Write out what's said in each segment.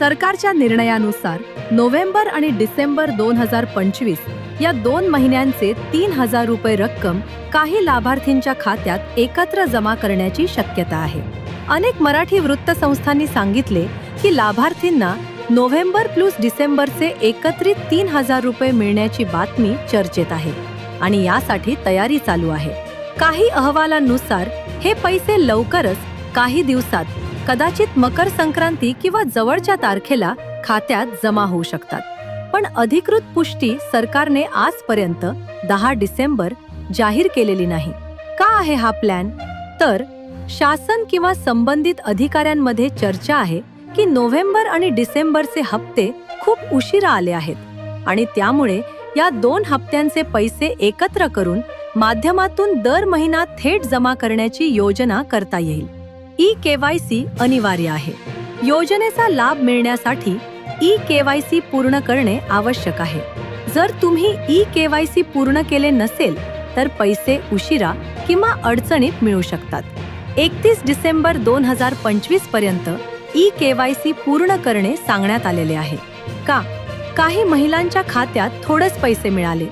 सरकारच्या निर्णयानुसार नोव्हेंबर आणि डिसेंबर दोन हजार पंचवीस या दोन महिन्यांचे तीन हजार रुपये रक्कम काही लाभार्थींच्या खात्यात एकत्र जमा करण्याची शक्यता आहे. अनेक मराठी वृत्तसंस्थांनी सांगितले की लाभार्थींना नोव्हेंबर प्लस डिसेंबरचे एकत्रित तीन हजार रुपये मिळण्याची बातमी चर्चेत आहे आणि यासाठी तयारी चालू आहे. काही अहवालांनुसार हे पैसे लवकरच काही दिवसात कदाचित मकर संक्रांती किंवा जवळच्या तारखेला खात्यात जमा होऊ शकतात. पण अधिकृत पुष्टी सरकारने आजपर्यंत दहा डिसेंबर जाहीर केलेली नाही. का आहे हा प्लॅन? तर शासन किंवा संबंधित अधिकाऱ्यांमध्ये चर्चा आहे की नोव्हेंबर आणि डिसेंबरचे हप्ते खूप उशिरा आले आहेत आणि त्यामुळे या दोन हप्त्यांचे पैसे एकत्र करून माध्यमातून दर महिना थेट जमा करण्याची योजना करता येईल. ई के वाय सी अनिवार्य आहे. योजनेचा लाभ मिळण्यासाठी ई के वाय सी पूर्ण करणे आवश्यक आहे. जर तुम्ही ई के वाय सी पूर्ण केले नसेल तर पैसे उशिरा किंवा अडचणीत मिळू शकतात. एकतीस डिसेंबर दोन हजार पंचवीसपर्यंत ई सी पूर्ण करणे सांगण्यात आलेले आहे. का? काही महिलांच्या खात्यात थोडेच पैसे मिळाले.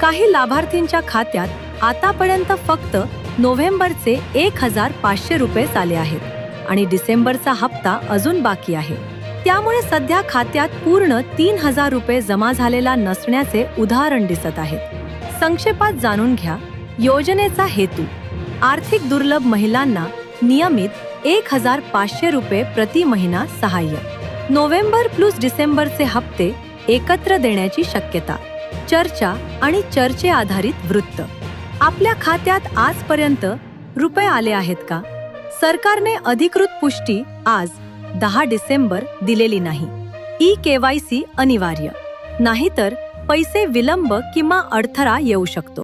काही लाभार्थींच्या खात्यात आतापर्यंत फक्त नोव्हेंबरचे एक हजार पाचशे रुपये आले आहेत आणि डिसेंबरचा हप्ता अजून बाकी आहे. त्यामुळे सध्या खात्यात पूर्ण तीन हजार रुपये जमा झालेला नसण्याचे उदाहरण दिसत आहेत. संक्षेपात जाणून घ्या योजनेचा हेतू. आर्थिक दुर्लभ महिलांना नियमित एक हजार पाचशे रुपये प्रति महिना सहाय्य. नोव्हेंबर प्लस डिसेंबरचे हप्ते एकत्र देण्याची शक्यता. चर्चा आणि चर्चे आधारित वृत्त. आपल्या खात्यात आजपर्यंत रुपये आले आहेत का? सरकारने अधिकृत पुष्टी आज दहा डिसेंबर दिलेली नाही. ई केवायसी अनिवार्य. नाहीतर पैसे विलंब किंवा अडथळा येऊ शकतो.